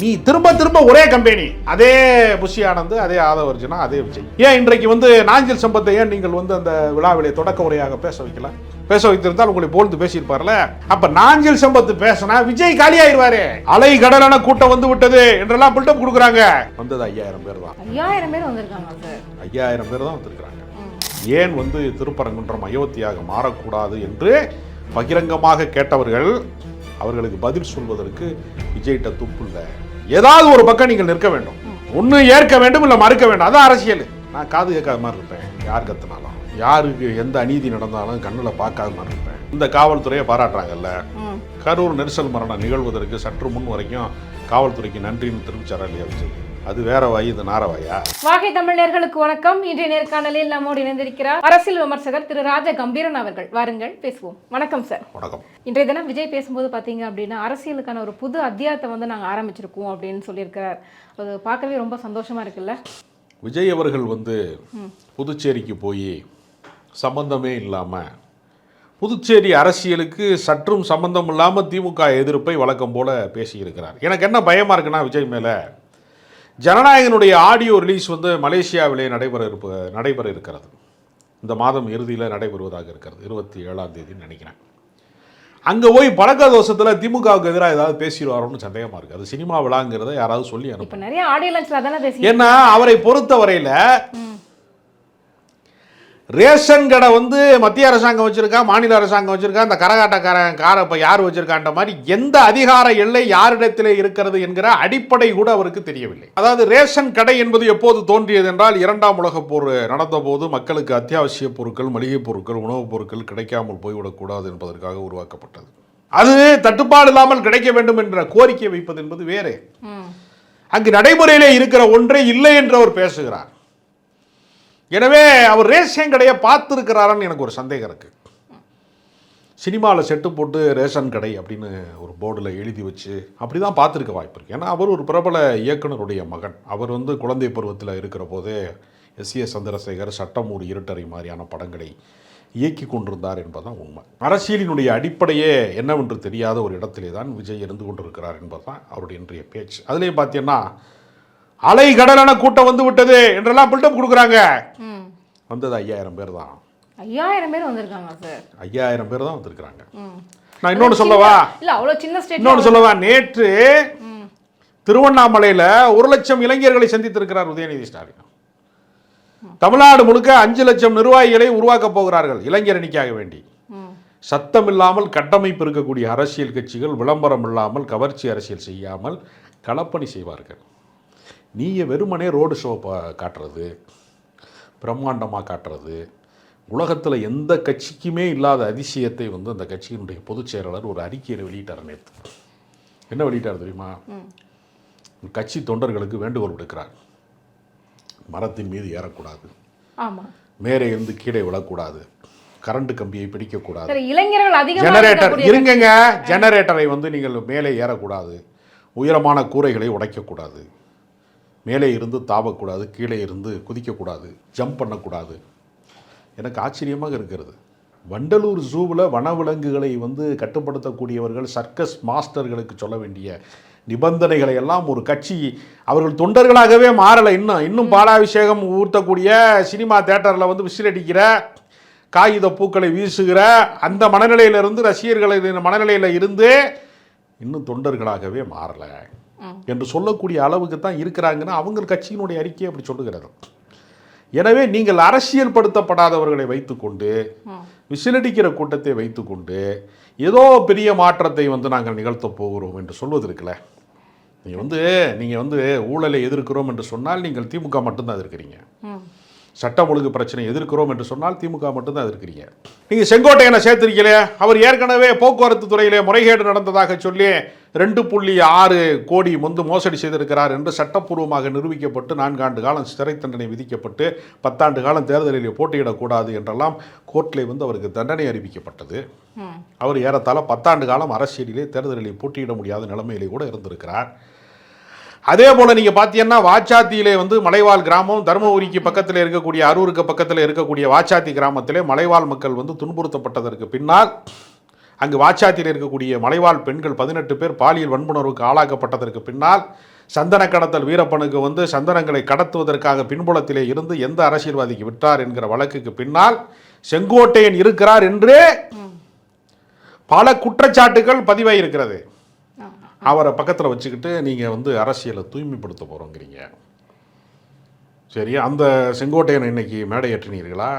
நீ திரும்ப திரும்ப ஒரே கம்பெனி அதே புஷி ஆனந்த் அதே ஆதவ அர்ஜுனா அதே விஜய். ஏன் இன்றைக்கு வந்து நாஞ்சில் சம்பத்தை ஏன் நீங்கள் வந்து அந்த விழாவிலே தொடக்க உரையாக பேச வைக்கல? பேச வைத்திருந்தால் உங்களை போல்ந்து பேசியிருப்பார்ல? அப்ப நாஞ்சில் சம்பத்து பேசினா விஜய் காலியாயிருவாரு. அலை கடலான கூட்டம் வந்து விட்டது என்றெல்லாம் பில்டப் கொடுக்குறாங்க. வந்தது ஐயாயிரம் பேர் தான். ஐயாயிரம் பேர் வந்திருக்காங்க ஐயாயிரம் பேர் தான் வந்திருக்கிறாங்க. ஏன் வந்து திருப்பரங்குன்றம் அயோத்தியாக மாறக்கூடாது என்று பகிரங்கமாக கேட்டவர்கள் அவர்களுக்கு பதில் சொல்வதற்கு விஜய்கிட்ட துப்பு இல்லை. ஏதாவது ஒரு பக்கம் நீங்கள் நிற்க வேண்டும். ஒன்று ஏற்க வேண்டும் இல்லை மறுக்க வேண்டும். அதான் அரசியல். நான் காது கேட்காத மாதிரி இருப்பேன். யார் கத்துனாலும். யாருக்கு எந்த அநீதி நடந்தாலும் கண்ணில் பார்க்காத மாதிரி இருப்பேன். இந்த காவல்துறையை பாராட்டுறாங்கல்ல. கரூர் நெரிசல் மரணம் நிகழ்வதற்கு சற்று முன் வரைக்கும் காவல்துறைக்கு நன்றின்னு தெரிவிச்சாரா இல்லையா விஜய் அது வேற வாய் இது நாரவாயா வாகை தமிழர்களுக்கு வணக்கம். இன்றைய நேர்காணலில் நம்மோடு இணைந்திருக்கிறார் அரசியல் விமர்சகர் திரு ராஜ கம்பீரன் அவர்கள். வாருங்கள் பேசுவோம். வணக்கம் சார். வணக்கம். இன்றைய தினம் விஜய் பேசும்போது பார்த்தீங்க அப்படின்னா அரசியலுக்கான ஒரு புது அத்தியாயத்தை வந்து நாங்கள் ஆரம்பிச்சிருக்கோம் அப்படின்னு சொல்லியிருக்கிறார். அது பார்க்கவே ரொம்ப சந்தோஷமா இருக்குல்ல? விஜய் அவர்கள் வந்து புதுச்சேரிக்கு போய் சம்பந்தமே இல்லாமல் புதுச்சேரி அரசியலுக்கு சற்றும் சம்பந்தம் இல்லாமல் திமுக எதிர்ப்பை வழக்கம் போல பேசியிருக்கிறார். எனக்கு என்ன பயமாக இருக்குன்னா விஜய் மேலே ஜனநாயகனுடைய ஆடியோ ரிலீஸ் வந்து மலேசியாவிலே நடைபெற இருப்ப நடைபெற இருக்கிறது. இந்த மாதம் இறுதியில் நடைபெறுவதாக இருக்கிறது. இருபத்தி ஏழாம் தேதின்னு நினைக்கிறேன். அங்கே போய் பழக்க தோஷத்தில் திமுகவுக்கு எதிராக ஏதாவது பேசிடுவாரோன்னு சந்தேகமாக இருக்குது அது சினிமா விழாங்கிறத யாராவது சொல்லி அனுப்ப நிறைய ஆடியோ ஏன்னா அவரை பொறுத்தவரையில ரேஷன் கடை வந்து மத்திய அரசாங்கம் வச்சிருக்கா மாநில அரசாங்கம் வச்சிருக்கா இந்த கரகாட்டக்காரன் காரை இப்போ யார் வச்சிருக்கான்ற மாதிரி எந்த அதிகார எல்லை யாரிடத்திலே இருக்கிறது என்கிற அடிப்படை கூட அவருக்கு தெரியவில்லை. அதாவது ரேஷன் கடை என்பது எப்போது தோன்றியது என்றால் இரண்டாம் உலகப் போர் நடந்தபோது மக்களுக்கு அத்தியாவசிய பொருட்கள் மளிகை பொருட்கள் உணவுப் பொருட்கள் கிடைக்காமல் போய்விடக்கூடாது என்பதற்காக உருவாக்கப்பட்டது. அது தட்டுப்பாடு இல்லாமல் கிடைக்க வேண்டும் என்ற கோரிக்கை வைப்பது என்பது வேறு. அங்கு நடைமுறையிலே இருக்கிற ஒன்றே இல்லை என்று அவர் பேசுகிறார். எனவே அவர் ரேஷன் கடையை பார்த்துருக்கிறாரன்னு எனக்கு ஒரு சந்தேகம் இருக்குது சினிமாவில் செட்டு போட்டு ரேஷன் கடை அப்படின்னு ஒரு போர்டில் எழுதி வச்சு அப்படி தான் பார்த்துருக்க வாய்ப்பு இருக்குது ஏன்னா அவர் ஒரு பிரபல இயக்குனருடைய மகன். அவர் வந்து குழந்தை பருவத்தில் இருக்கிற போதே எஸ் ஏ சந்திரசேகர் சட்டமூடி இருட்டறை மாதிரியான படங்களை இயக்கி கொண்டிருந்தார் என்பதுதான் உண்மை. அரசியலினுடைய அடிப்படையே என்னவென்று தெரியாத ஒரு இடத்திலே தான் விஜய் இருந்து கொண்டிருக்கிறார் என்பதுதான் அவருடைய இன்றைய பேச்சு. அதுலேயும் பார்த்தீங்கன்னா அலை கடலான கூட்டம் வந்து விட்டது என்றெல்லாம் பில்டப் கொடுக்குறாங்க. வந்தது ஐயாயிரம் பேர் தான். ஐயாயிரம் பேர் வந்திருக்காங்க சார். ஐயாயிரம் பேர் தான் வந்திருக்கிறாங்க. ம். நான் இன்னொன்று சொல்லவா? இல்ல அவ்வளோ சின்ன ஸ்டேட் இன்னொன்று சொல்லவா? நேற்று திருவண்ணாமலையில் ஒரு லட்சம் இளைஞர்களை சந்தித்திருக்கிறார் உதயநிதி ஸ்டாலின். தமிழ்நாடு முழுக்க அஞ்சு லட்சம் நிர்வாகிகளை உருவாக்கப் போகிறார்கள் இளைஞர் அணிக்காக வேண்டி. சத்தம் இல்லாமல் கட்டமைப்பு இருக்கக்கூடிய அரசியல் கட்சிகள் விளம்பரம் இல்லாமல் கவர்ச்சி அரசியல் செய்யாமல் களப்பணி செய்வார்கள். நீங்க வெறுமனே ரோடு ஷோ காட்டுறது பிரம்மாண்டமாக காட்டுறது. உலகத்தில் எந்த கட்சிக்குமே இல்லாத அதிசயத்தை வந்து அந்த கட்சியினுடைய பொதுச் செயலாளர் ஒரு அறிக்கையில் வெளியிட்டார் நேற்று என்ன வெளியிட்டார் தெரியுமா? கட்சி தொண்டர்களுக்கு வேண்டுகோள் விடுக்கிறார். மரத்தின் மீது ஏறக்கூடாது. மேலே இருந்து கீழே விழக்கூடாது. கரண்ட் கம்பியை பிடிக்கக்கூடாது. இளைஞர்கள் ஜெனரேட்டர் இருங்கங்க. ஜெனரேட்டரை வந்து நீங்கள் மேலே ஏறக்கூடாது. உயரமான கூரைகளை உடைக்கக்கூடாது. மேலே இருந்து தாவக்கூடாது கீழே இருந்து குதிக்கக்கூடாது ஜம்ப் பண்ணக்கூடாது. எனக்கு ஆச்சரியமாக இருக்கிறது. வண்டலூர் ஜூவில் வனவிலங்குகளை வந்து கட்டுப்படுத்தக்கூடியவர்கள் சர்க்கஸ் மாஸ்டர்களுக்கு சொல்ல வேண்டிய நிபந்தனைகளை எல்லாம் ஒரு கட்சி அவர்கள் தொண்டர்களாகவே மாறலை. இன்னும் இன்னும் பாலாபிஷேகம் ஊர்த்தக்கூடிய சினிமா தேட்டரில் வந்து விசிலடிக்கிற காகித பூக்களை வீசுகிற அந்த மனநிலையிலிருந்து ரசிகர்களின் மனநிலையில் இருந்து இன்னும் தொண்டர்களாகவே மாறலை. என்று சொல்லக்கூடிய அளவுக்கு தான் இருக்கிறாங்கன்னா அவங்க கட்சியினுடைய அறிக்கை அப்படி சொல்லுகிறது. எனவே நீங்கள் அரசியல் படுத்தப்படாதவர்களை வைத்துக்கொண்டு விசிலடிக்கிற கூட்டத்தை வைத்துக்கொண்டு ஏதோ பெரிய மாற்றத்தை வந்து நாங்கள் நிகழ்த்தப் போகிறோம் என்று சொல்வது இருக்குல்ல? நீங்கள் வந்து நீங்கள் வந்து ஊழலை எதிர்க்கிறோம் என்று சொன்னால் நீங்கள் திமுக மட்டும்தான் இருக்கிறீங்க சட்டம் ஒழுங்கு பிரச்சனை எதிர்க்கிறோம் என்று சொன்னால் திமுக மட்டும்தான் எதிர்க்கிறீங்க. நீங்கள் செங்கோட்டையனை சேர்த்திருக்கீங்களே அவர் ஏற்கனவே போக்குவரத்து துறையிலே முறைகேடு நடந்ததாக சொல்லி ரெண்டு புள்ளி ஆறு கோடி முந்து மோசடி செய்திருக்கிறார் என்று சட்டப்பூர்வமாக நிரூபிக்கப்பட்டு நான்காண்டு காலம் சிறை தண்டனை விதிக்கப்பட்டு பத்தாண்டு காலம் தேர்தலில் போட்டியிடக்கூடாது என்றெல்லாம் கோர்ட்டிலே வந்து அவருக்கு தண்டனை அறிவிக்கப்பட்டது. அவர் ஏறத்தாழ பத்தாண்டு காலம் அரசியலிலே தேர்தலில் போட்டியிட முடியாத நிலைமையிலே கூட இருந்திருக்கிறார். அதே போல் நீங்கள் பார்த்தீங்கன்னா வாச்சாத்தியிலே வந்து மலைவாழ் கிராமம் தருமபுரிக்கு பக்கத்தில் இருக்கக்கூடிய அரூருக்கு பக்கத்தில் இருக்கக்கூடிய வாச்சாத்தி கிராமத்திலே மலைவாழ் மக்கள் வந்து துன்புறுத்தப்பட்டதற்கு பின்னால் அங்கு வாச்சாத்தியில் இருக்கக்கூடிய மலைவாழ் பெண்கள் பதினெட்டு பேர் பாலியல் வன்புணர்வுக்கு ஆளாக்கப்பட்டதற்கு பின்னால் சந்தன கடத்தல் வீரப்பனுக்கு வந்து சந்தனங்களை கடத்துவதற்காக பின்புலத்திலே இருந்து எந்த அரசியல்வாதிக்கு விட்டார் என்கிற வழக்குக்கு பின்னால் செங்கோட்டையன் இருக்கிறார் என்று பல குற்றச்சாட்டுகள் பதிவாயிருக்கிறது. அவரை பக்கத்தில் வச்சுக்கிட்டு நீங்கள் வந்து அரசியலை தூய்மைப்படுத்த போகிறோங்கிறீங்க சரி அந்த செங்கோட்டையன் இன்னைக்கு மேடை ஏற்றினீர்களா?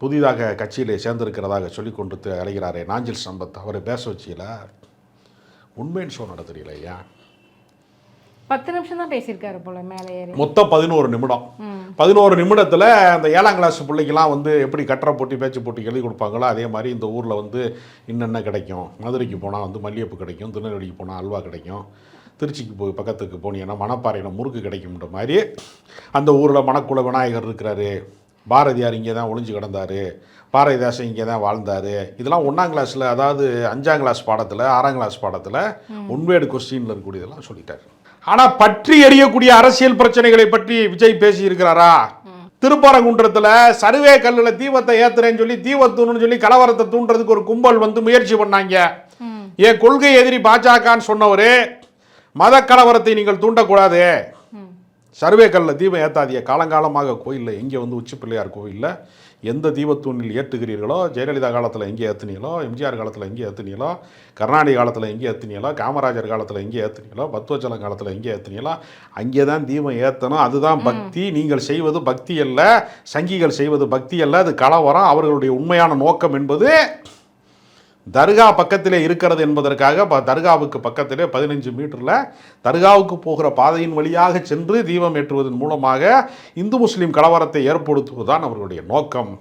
புதிதாக கட்சியிலே சேர்ந்திருக்கிறதாக சொல்லிக் கொண்டு அலைகிறாரே நாஞ்சில் சம்பத். அவரை பேச வச்சீங்களா உண்மைன்னு ஷோ நடத்துறீங்களா ஐயா? பத்து நிமிஷம் தான் பேசியிருக்காரு போல மேலே மொத்தம் பதினோரு நிமிடம். பதினோரு நிமிடத்தில் அந்த ஏழாம் கிளாஸ் பிள்ளைக்கெல்லாம் வந்து எப்படி கட்டுரை போட்டி பேச்சு போட்டி எழுதி கொடுப்பாங்களோ அதே மாதிரி இந்த ஊரில் வந்து இன்னென்ன கிடைக்கும்? மதுரைக்கு போனால் வந்து மல்லிகைப்பூ கிடைக்கும் திருநெல்வேலிக்கு போனால் அல்வா கிடைக்கும் திருச்சிக்கு போய் பக்கத்துக்கு போனீங்கன்னா மணப்பாறையில் முறுக்கு கிடைக்கும்ன்ற மாதிரி அந்த ஊரில் மணக்குள விநாயகர் இருக்கிறாரு. பாரதியார் இங்கே தான் ஒளிஞ்சு கிடந்தாரு. பாரதிதாசன் இங்கே தான் வாழ்ந்தார். இதெல்லாம் ஒன்றாம் கிளாஸில் அதாவது அஞ்சாம் கிளாஸ் பாடத்தில் ஆறாம் கிளாஸ் பாடத்தில் உண்மையடு கொஸ்டினில் இருக்கக்கூடியதெல்லாம் சொல்லிட்டார். ஆனால் பற்றி எறியக்கூடிய அரசியல் பிரச்சனைகளை பற்றி விஜய் பேசியிருக்கிறாரா? திருப்பரங்குன்றத்தில் சர்வே கல்லில் தீபத்தை ஏத்துறேன்னு சொல்லி தீபத்தூன்னு சொல்லி கலவரத்தை தூண்டுறதுக்கு ஒரு கும்பல் வந்து முயற்சி பண்ணாங்க. என் கொள்கை எதிரி பாஜகன்னு சொன்னவர் மத கலவரத்தை நீங்கள் தூண்டக்கூடாது. சர்வே கல்லில் தீபம் ஏத்தாதிய காலங்காலமாக கோயிலில் எங்கே வந்து உச்சி பிள்ளையார் கோயிலில் எந்த தீபத்தூணில் ஏற்றுகிறீர்களோ ஜெயலலிதா காலத்தில் எங்கே ஏற்றுனீங்களோ எம்ஜிஆர் காலத்தில் எங்கே ஏற்றுனீங்களோ கருணாநிதி காலத்தில் எங்கே ஏற்றுனீங்களோ காமராஜர் காலத்தில் எங்கே ஏற்றுனீங்களோ பத்துவச்சலம் காலத்தில் எங்கே ஏற்றுனீங்களோ அங்கே தான் தீபம் ஏற்றணும் அதுதான் பக்தி. நீங்கள் செய்வது பக்தி அல்ல சங்கிகள் செய்வது பக்தி அல்ல. அது கலவரம். அவர்களுடைய உண்மையான நோக்கம் என்பது தர்கா பக்கத்திலே இருக்கிறது என்பதற்காக தர்காவுக்கு பக்கத்திலே பதினஞ்சு மீட்டரில் தர்காவுக்கு போகிற பாதையின் வழியாக சென்று தீபம் ஏற்றுவதன் மூலமாக இந்து முஸ்லீம் கலவரத்தை ஏற்படுத்துவதுதான் அவர்களுடைய நோக்கம்.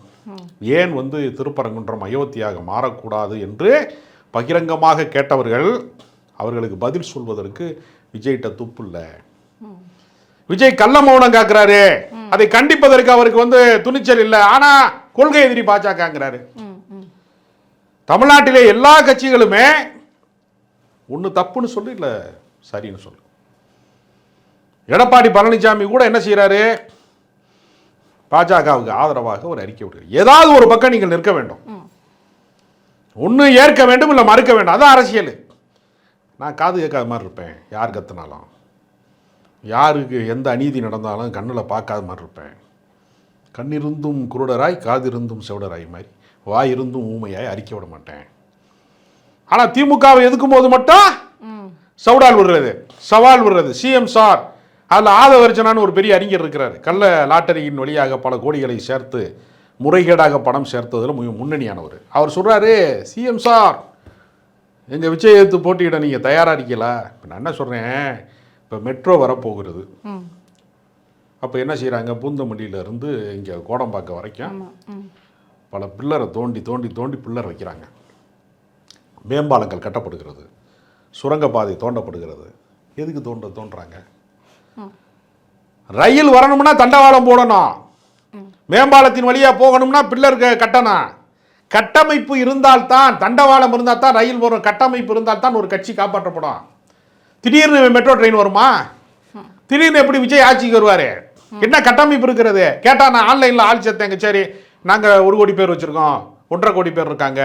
ஏன் வந்து திருப்பரங்குன்றம் அயோத்தியாக மாறக்கூடாது என்று பகிரங்கமாக கேட்டவர்கள் அவர்களுக்கு பதில் சொல்வதற்கு விஜய்கிட்ட துப்பு இல்லை விஜய் கள்ள மௌனம் காக்குறாரு. அதை கண்டிப்பதற்கு அவருக்கு வந்து துணிச்சல் இல்லை. ஆனா கொள்கை எதிரி பாஜகங்கிறாரு. தமிழ்நாட்டிலே எல்லா கட்சிகளுமே ஒன்று தப்புன்னு சொல்லு இல்லை சரின்னு சொல்லு. எடப்பாடி பழனிசாமி கூட என்ன செய்கிறாரு பாஜகவுக்கு ஆதரவாக ஒரு அறிக்கை விடுறாரு ஏதாவது ஒரு பக்கம் நீங்கள் நிற்க வேண்டும். ஒன்று ஏற்க வேண்டும் இல்லை மறுக்க வேண்டும். அதான் அரசியல். நான் காது கேட்காத மாதிரி இருப்பேன். யார் கத்துனாலும். யாருக்கு எந்த அநீதி நடந்தாலும் கண்ணில் பார்க்காத மாதிரி இருப்பேன். கண்ணிருந்தும் குருடராய் காதிருந்தும் செவிடராய் மாதிரி வாயிருந்தும் ஊமையாய் அறிக்கை விட மாட்டேன். ஆனால் திமுகவை எதுக்கும் போது மட்டும் சவுடால் விடுறது சவால் விடுறது. சிஎம் சார் அதில் ஆதவர்ஜனான்னு ஒரு பெரிய அறிஞர் இருக்கிறார். கள்ள லாட்டரியின் வழியாக பல கோடிகளை சேர்த்து முறைகேடாக பணம் சேர்த்ததில் முன்னணியானவர். அவர் சொல்கிறாரு சிஎம் சார் எங்கள் விஜய் எடுத்து போட்டியிட நீங்கள் தயாராக இருக்கீங்களா? இப்போ நான் என்ன சொல்கிறேன் இப்போ மெட்ரோ வரப்போகிறது. அப்போ என்ன செய்கிறாங்க பூந்தமல்லியில இருந்து இங்கே கோடம்பாக்கம் வரைக்கும் பல பில்லரை தோண்டி தோண்டி தோண்டி பில்லர் வைக்கிறாங்க. மேம்பாலங்கள் கட்டப்படுகிறது. சுரங்கப்பாதை தோண்டப்படுகிறது. எதுக்கு தோண்ட தோன்றாங்க ரயில் வரணும்னா தண்டவாளம் போடணும். மேம்பாலத்தின் வழியா போகணும்னா பில்லர் கட்டணும். கட்டமைப்பு இருந்தால்தான் தண்டவாளம் இருந்தால் தான் ரயில் வரும். கட்டமைப்பு இருந்தால் தான் ஒரு கட்சி காப்பாற்றப்படும். திடீர்னு மெட்ரோ ட்ரெயின் வருமா? திடீர்னு எப்படி விஜய் ஆட்சிக்கு வருவார்? என்ன கட்டமைப்பு இருக்கிறது? கேட்டால் நான் ஆன்லைனில் ஆள் சேர்த்தேங்க. சரி நாங்கள் ஒரு கோடி பேர் வச்சுருக்கோம். ஒன்றரை கோடி பேர் இருக்காங்க.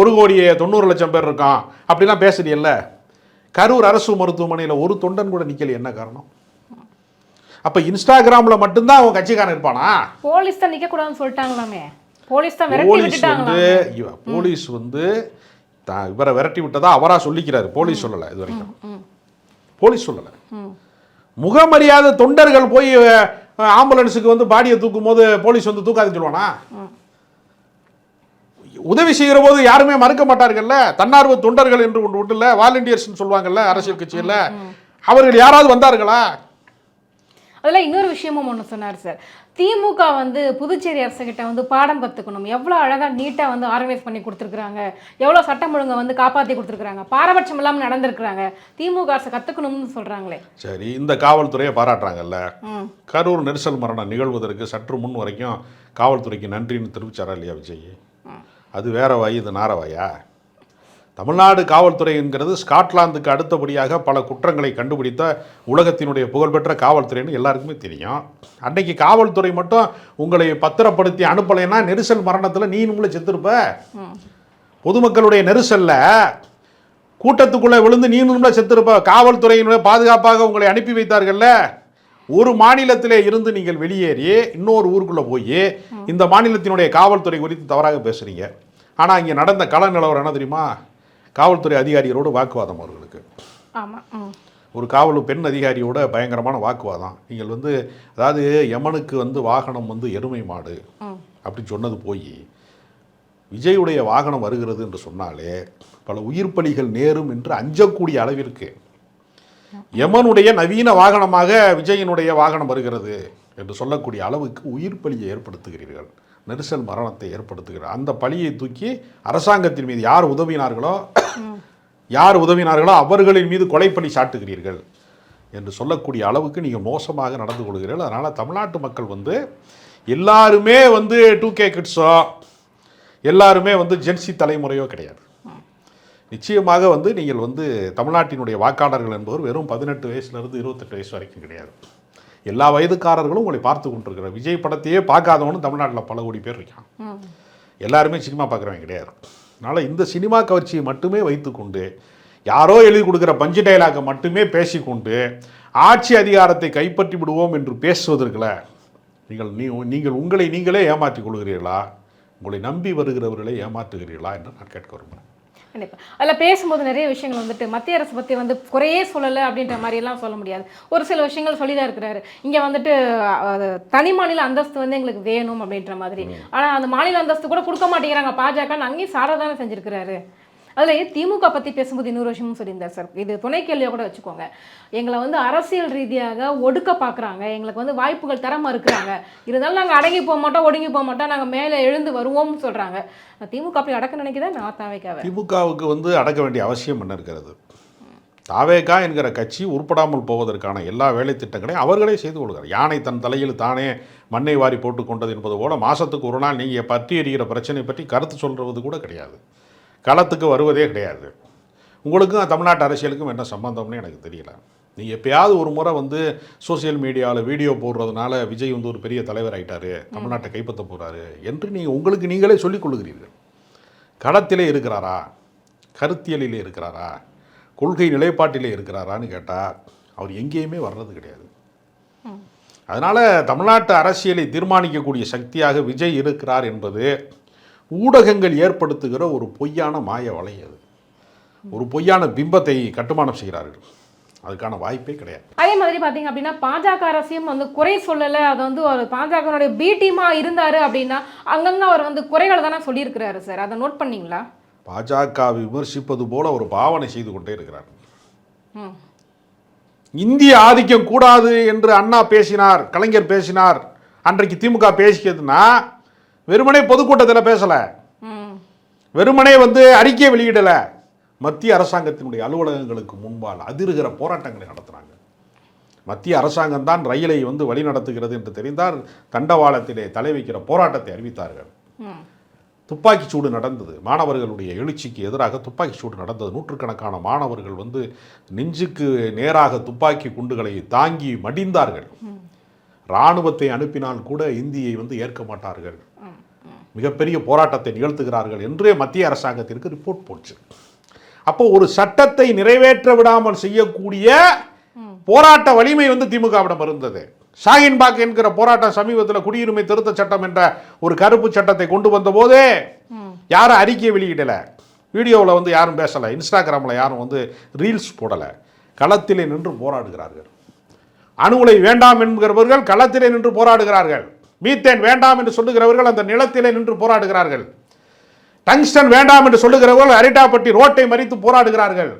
ஒரு கோடி தொண்ணூறு லட்சம் பேர் இருக்கோம் அப்படிலாம் பேசுறீல்ல கரூர் அரசு மருத்துவமனையில் ஒரு தொண்டன் கூட நிக்கல. என்ன காரணம்? அப்போ இன்ஸ்டாகிராமில் மட்டும்தான் அவன் கட்சிக்காரன் இருப்பானா? போலீஸ் தான் நிக்க கூடாதுன்னு சொல்லிட்டாங்களாமே. போலீஸ் தான் போலீஸ் வந்து போலீஸ் வந்து இவரை விரட்டி விட்டதா அவரா சொல்லிக்கிறாரு. போலீஸ் சொல்லலை இது வரைக்கும். போலீஸ் சொல்லலை. ம் முகமரியாதை தொண்டர்கள் போய் ஆம்புலன்ஸுக்கு வந்து பாடியை தூக்கும் போது போலீஸ் வந்து தூக்காதுன்னு சொல்லுவானா? உதவி செய்கிற போது யாருமே மறுக்க மாட்டார்கள்ல? தன்னார்வ தொண்டர்கள் என்று ஒன்று உண்டுல்ல? வாலண்டியர்ஸ்னு சொல்லுவாங்கல்ல அரசியல் கட்சியில் அவர்கள் யாராவது வந்தார்களா? அதில் இன்னொரு விஷயமும் ஒன்று சொன்னார் சார். திமுக வந்து புதுச்சேரி அரசுகிட்ட வந்து பாடம் கற்றுக்கணும் எவ்வளோ அழகாக நீட்டாக வந்து ஆர்கனைஸ் பண்ணி கொடுத்துருக்குறாங்க. எவ்வளோ சட்டம் ஒழுங்கை வந்து காப்பாற்றி கொடுத்துருக்குறாங்க. பாரபட்சம் இல்லாமல் நடந்திருக்கிறாங்க. திமுக அரசு கற்றுக்கணும்னு சொல்கிறாங்களே சரி இந்த காவல்துறையை பாராட்டுறாங்கல்ல. கரூர் நெரிசல் மரணம் நிகழ்வதற்கு சற்று முன் வரைக்கும் காவல்துறைக்கு நன்றின்னு தெரிவிச்சாரா இல்லையா விஜய்? அது வேற வாய் இது நார வாயா? தமிழ்நாடு காவல்துறை என்கிறது ஸ்காட்லாந்துக்கு அடுத்தபடியாக பல குற்றங்களை கண்டுபிடித்த உலகத்தினுடைய புகழ்பெற்ற காவல்துறைன்னு எல்லாருக்குமே தெரியும். அன்னைக்கு காவல்துறை மட்டும் உங்களை பத்திரப்படுத்தி அனுப்பலைன்னா நெரிசல் மரணத்தில் நீ நம்மள செத்துருப்ப. பொதுமக்களுடைய நெரிசல்ல கூட்டத்துக்குள்ளே விழுந்து நீனும்ல செத்திருப்ப. காவல்துறையினுடைய பாதுகாப்பாக உங்களை அனுப்பி வைத்தார்கள்ல. ஒரு மாநிலத்திலே இருந்து நீங்கள் வெளியேறி இன்னொரு ஊருக்குள்ளே போய் இந்த மாநிலத்தினுடைய காவல்துறை குறித்து தவறாக பேசுறீங்க. ஆனால் இங்கே நடந்த கள நிலவரம் என்ன தெரியுமா? காவல்துறை அதிகாரிகளோடு வாக்குவாதம் அவர்களுக்கு. ஒரு காவல் பெண் அதிகாரியோட பயங்கரமான வாக்குவாதம். நீங்கள் வந்து அதாவது யமனுக்கு வந்து வாகனம் வந்து எருமை மாடு அப்படின்னு சொன்னது போய் விஜயுடைய வாகனம் வருகிறது என்று சொன்னாலே பல உயிர் பலிகள் நேரும் என்று அஞ்சக்கூடிய அளவிற்கு யமனுடைய நவீன வாகனமாக விஜயனுடைய வாகனம் வருகிறது என்று சொல்லக்கூடிய அளவுக்கு உயிர் பலியை ஏற்படுத்துகிறீர்கள். நெரிசல் மரணத்தை ஏற்படுத்துகிறார் அந்த பழியை தூக்கி அரசாங்கத்தின் மீது யார் உதவினார்களோ யார் உதவினார்களோ அவர்களின் மீது கொலைப்பணி சாட்டுகிறீர்கள் என்று சொல்லக்கூடிய அளவுக்கு நீங்கள் மோசமாக நடந்து கொள்கிறீர்கள். அதனால் தமிழ்நாட்டு மக்கள் வந்து எல்லாருமே வந்து டூ கே கிட்ஸோ எல்லாருமே வந்து ஜென்சி தலைமுறையோ கிடையாது. நிச்சயமாக வந்து நீங்கள் வந்து தமிழ்நாட்டினுடைய வாக்காளர்கள் என்பவர் வெறும் பதினெட்டு வயசுலேருந்து இருபத்தெட்டு வயசு வரைக்கும் கிடையாது. எல்லா வயதுக்காரர்களும் உங்களை பார்த்து கொண்டிருக்கிறார். விஜய் படத்தையே பார்க்காதவனும் தமிழ்நாட்டில் பல கோடி பேர் இருக்கான் எல்லாருமே சினிமா பார்க்குறவங்க கிடையாது. அதனால் இந்த சினிமா கவர்ச்சியை மட்டுமே வைத்துக்கொண்டு யாரோ எழுதி கொடுக்குற பஞ்சு டைலாக்கை மட்டுமே பேசிக்கொண்டு ஆட்சி அதிகாரத்தை கைப்பற்றி விடுவோம் என்று பேசுவதற்குல நீங்கள் நீ நீங்கள் உங்களை நீங்களே ஏமாற்றிக் கொள்கிறீர்களா? உங்களை நம்பி வருகிறவர்களை ஏமாற்றுகிறீர்களா? என்று நான் கேட்க விரும்புகிறேன். கண்டிப்பா. அதில் பேசும்போது நிறைய விஷயங்கள் வந்துட்டு மத்திய அரசு பற்றி வந்து குறையே சொல்லலை அப்படின்ற மாதிரி எல்லாம் சொல்ல முடியாது. ஒரு சில விஷயங்கள் சொல்லி தான் இருக்கிறாரு. இங்கே வந்துட்டு தனி மாநில அந்தஸ்து வந்து எங்களுக்கு வேணும் அப்படின்ற மாதிரி. ஆனால் அந்த மாநில அந்தஸ்து கூட கொடுக்க மாட்டேங்கிறாங்க. பாஜக அங்கேயும் சார தானே செஞ்சிருக்கிறாரு. அதில் திமுக பற்றி பேசும்போது இன்னொரு விஷயமும் சொல்லியிருந்தார் சார். இது துணை கேள்வியாக கூட வச்சுக்கோங்க. எங்களை வந்து அரசியல் ரீதியாக ஒடுக்க பார்க்குறாங்க எங்களுக்கு வந்து வாய்ப்புகள் தர மறுக்கிறாங்க இருந்தாலும் நாங்கள் அடங்கி போக மாட்டோம் ஒடுங்கி போக மாட்டோம் நாங்கள் மேலே எழுந்து வருவோம்னு சொல்கிறாங்க திமுக அப்படி அடக்க நினைக்குதா? நான் தாவைக்காவை. திமுகவுக்கு வந்து அடக்க வேண்டிய அவசியம் என்ன இருக்கிறது? தாவேகா என்கிற கட்சி உருப்படாமல் போவதற்கான எல்லா வேலை திட்டங்களையும் அவர்களே செய்து கொள்கிறார். யானை தன் தலையில் தானே மண்ணை வாரி போட்டு கொண்டது என்பது போல மாதத்துக்கு ஒரு நாள் நீங்கள் பற்றி எறிகிற பிரச்சனை பற்றி கருத்து சொல்கிறது கூட கிடையாது. களத்துக்கு வருவதே கிடையாது. உங்களுக்கும் தமிழ்நாட்டு அரசியலுக்கும் என்ன சம்பந்தம்னு எனக்கு தெரியல. நீங்கள் எப்பயாவது ஒரு முறை வந்து சோஷியல் மீடியாவில் வீடியோ போடுறதுனால விஜய் வந்து ஒரு பெரிய தலைவர் ஆயிட்டாரு தமிழ்நாட்டை கைப்பற்ற போகிறாரு என்று நீங்கள் உங்களுக்கு நீங்களே சொல்லிக் கொள்கிறீர்கள். களத்திலே இருக்கிறாரா? கருத்தியலிலே இருக்கிறாரா? கொள்கை நிலைப்பாட்டிலே இருக்கிறாரான்னு கேட்டால் அவர் எங்கேயுமே வர்றது கிடையாது. அதனால் தமிழ்நாட்டு அரசியலை தீர்மானிக்கக்கூடிய சக்தியாக விஜய் இருக்கிறார் என்பது ஊடகங்கள் ஏற்படுத்துகிற ஒரு பொய்யான மாய வலை அது. ஒரு பொய்யான பிம்பத்தை கட்டுமானம் செய்கிறார்கள். அதுக்கான வாய்ப்பே கிடையாது. அதே மாதிரி பார்த்தீங்க அப்படின்னா பாஜக அரசையும் வந்து குறை சொல்லலை. அது வந்து ஒரு பாஜகனுடைய பி டீமாக இருந்தார் அப்படின்னா அங்கங்கே அவர் வந்து குறைகள் தானே சொல்லியிருக்கிறாரு சார்? அதை நோட் பண்ணீங்களா? பாஜக விமர்சிப்பது போல ஒரு பாவனை செய்து கொண்டே இருக்கிறார். இந்திய ஆதிக்கம் கூடாது என்று அண்ணா பேசினார் கலைஞர் பேசினார். அன்றைக்கு திமுக பேசியதுன்னா வெறுமனே பொதுக்கூட்டத்தில் பேசலை. வெறுமனே வந்து அறிக்கை வெளியிடலை. மத்திய அரசாங்கத்தினுடைய அலுவலகங்களுக்கு முன்பால் அதிருகிற போராட்டங்களை நடத்துனாங்க மத்திய அரசாங்கம் தான் ரயிலை வந்து வழி நடத்துகிறது என்று தெரிந்தால் தண்டவாளத்திலே தலை வைக்கிற போராட்டத்தை அறிவித்தார்கள். ம். துப்பாக்கிச் சூடு நடந்தது. மாணவர்களுடைய எழுச்சிக்கு எதிராக துப்பாக்கிச் சூடு நடந்தது. நூற்றுக்கணக்கான மாணவர்கள் வந்து நெஞ்சுக்கு நேராக துப்பாக்கி குண்டுகளை தாங்கி மடிந்தார்கள். இராணுவத்தை அனுப்பினால் கூட இந்தியை வந்து ஏற்க மாட்டார்கள். மிகப்பெரிய போராட்டத்தை நிகழ்த்துகிறார்கள் என்று மத்திய அரசாங்கத்திற்கு ரிப்போர்ட் போச்சு. அப்போ ஒரு சட்டத்தை நிறைவேற்ற விடாமல் செய்யக்கூடிய போராட்ட வலிமை வந்து திமுகவிடம் இருந்தது. ஷாகின்பாக் என்கிற போராட்டம் சமீபத்தில் குடியுரிமை திருத்த சட்டம் என்ற ஒரு கருப்பு சட்டத்தை கொண்டு வந்தபோதே யாரும் அறிக்கையை வெளியிடலை. வீடியோவில் வந்து யாரும் பேசலை. இன்ஸ்டாகிராமில் யாரும் வந்து ரீல்ஸ் போடலை. களத்திலே நின்று போராடுகிறார்கள். அணு உலை வேண்டாம் என்கிறவர்கள் களத்திலே நின்று போராடுகிறார்கள். மீத்தேன் வேண்டாம் என்று சொல்லுகிறவர்கள் அந்த நிலத்திலே நின்று போராடுகிறார்கள். டங்ஸ்டன் வேண்டாம் என்று சொல்லுகிறவர்கள் அரிட்டாப்பட்டி ரோட்டை மறித்து போராடுகிறார்கள்.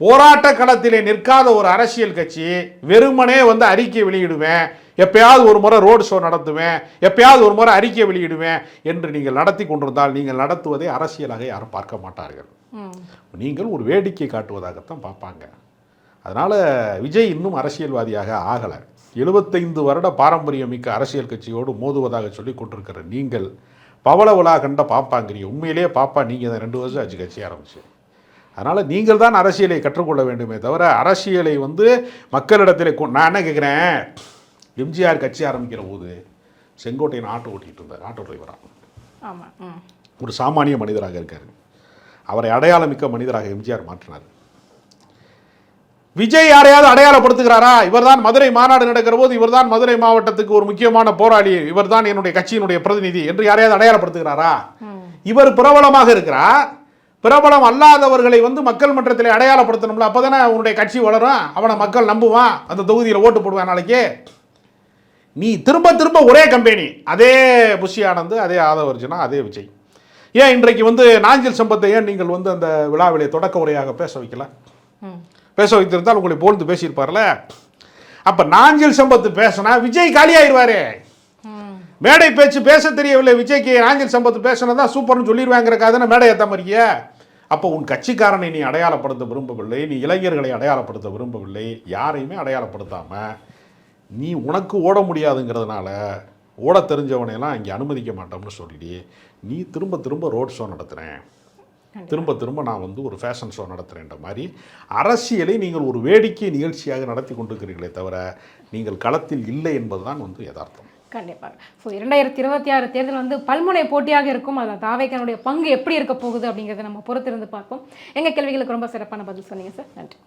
போராட்ட களத்திலே நிற்காத ஒரு அரசியல் கட்சி வெறுமனே வந்து அறிக்கை வெளியிடுவேன் எப்பயாவது ஒரு முறை ரோடு ஷோ நடத்துவேன் எப்பயாவது ஒரு முறை அறிக்கை வெளியிடுவேன் என்று நீங்கள் நடத்தி கொண்டிருந்தால் நீங்கள் நடத்துவதை அரசியலாக யாரும் பார்க்க மாட்டார்கள். நீங்கள் ஒரு வேடிக்கை காட்டுவதாகத்தான் பார்ப்பாங்க. அதனால் விஜய் இன்னும் அரசியல்வாதியாக ஆகலை. எழுபத்தைந்து வருட பாரம்பரியமிக்க அரசியல் கட்சியோடு மோதுவதாக சொல்லி கொண்டிருக்கிற நீங்கள் பவள விழா கண்ட பாப்பாங்கிறீங்க உண்மையிலேயே பாப்பா நீங்கள் தான் ரெண்டு வருஷம் ஆச்சு கட்சி ஆரம்பிச்சு. அதனால் நீங்கள் தான் அரசியலை கற்றுக்கொள்ள வேண்டுமே தவிர அரசியலை வந்து மக்களிடத்தில் கொ- நான் என்ன கேட்குறேன்? எம்ஜிஆர் கட்சி ஆரம்பிக்கிற போது செங்கோட்டையன் ஆட்டோ ஓட்டிகிட்டு இருந்தார் ஆட்டோ டிரைவராக ஒரு சாமானிய மனிதராக இருக்கார். அவரை அடையாளமிக்க மனிதராக எம்ஜிஆர் மாற்றினார். விஜய் யாரையாவது அடையாளப்படுத்துகிறாரா? இவர்தான் மதுரை மாநாடு நடக்கிற போது இவர்தான் மதுரை மாவட்டத்துக்கு ஒரு முக்கியமான போராளி. இவர்தான் என்னுடைய கட்சியினுடைய பிரதிநிதி என்று யாரையாவது அடையாளப்படுத்துகிறாரா? இவர் பிரபலமாக இருக்கிறார். பிரபலம் அல்லாதவர்களை வந்து மக்கள் மன்றத்தில் அடையாளப்படுத்தணும்ல. அப்பதானே உன்னுடைய கட்சி வளரும். அவனை மக்கள் நம்புவான். அந்த தொகுதியில் ஓட்டு போடுவான் நாளைக்கு. நீ திரும்ப திரும்ப ஒரே கம்பெனி. அதே புஷி ஆனந்த் அதே ஆதவர்ஜனா அதே விஜய். ஏன் இன்றைக்கு வந்து நாஞ்சில் சம்பத்தை ஏன் நீங்கள் வந்து அந்த விழாவிலே தொடக்க உரையாக பேச வைக்கல? பேச வைத்திருந்தால் உங்களை போல்ந்து பேசியிருப்பார்ல? அப்போ நாஞ்சில் சம்பத்து பேசினா விஜய் காலியாயிருவாரு. மேடை பேச்சு பேச தெரியவில்லை விஜய்க்கு நாஞ்சில் சம்பத்து பேசினதான் சூப்பர்னு சொல்லிடுவாங்கிறக்காக மேடை ஏற்ற மாதிரியே அப்போ உன் கட்சிக்காரனை நீ அடையாளப்படுத்த விரும்பவில்லை நீ இளைஞர்களை அடையாளப்படுத்த விரும்பவில்லை யாரையுமே அடையாளப்படுத்தாம நீ உனக்கு ஓட முடியாதுங்கிறதுனால ஓட தெரிஞ்சவனையெல்லாம் இங்கே அனுமதிக்க மாட்டோம்னு சொல்லி நீ திரும்ப திரும்ப ரோட் ஷோ நடத்துகிறேன் திரும்ப திரும்ப நான் வந்து ஒரு ஃபேஷன் ஷோ நடத்துகிறேன்ற மாதிரி அரசியலை நீங்கள் ஒரு வேடிக்கை நிகழ்ச்சியாக நடத்தி கொண்டிருக்கிறீர்களே தவிர நீங்கள் களத்தில் இல்லை என்பதுதான் வந்து யதார்த்தம். கண்டிப்பாக ஸோ இரண்டாயிரத்தி இருபத்தி ஆறு தேர்தல் வந்து பல்முனை போட்டியாக இருக்கும். அதில் தாவேக்கனுடைய பங்கு எப்படி இருக்க போகுது அப்படிங்கிறத நம்ம பொறுத்திருந்து பார்ப்போம். எங்கள் கேள்விகளுக்கு ரொம்ப சிறப்பான பதில் சொன்னீங்க சார். நன்றி.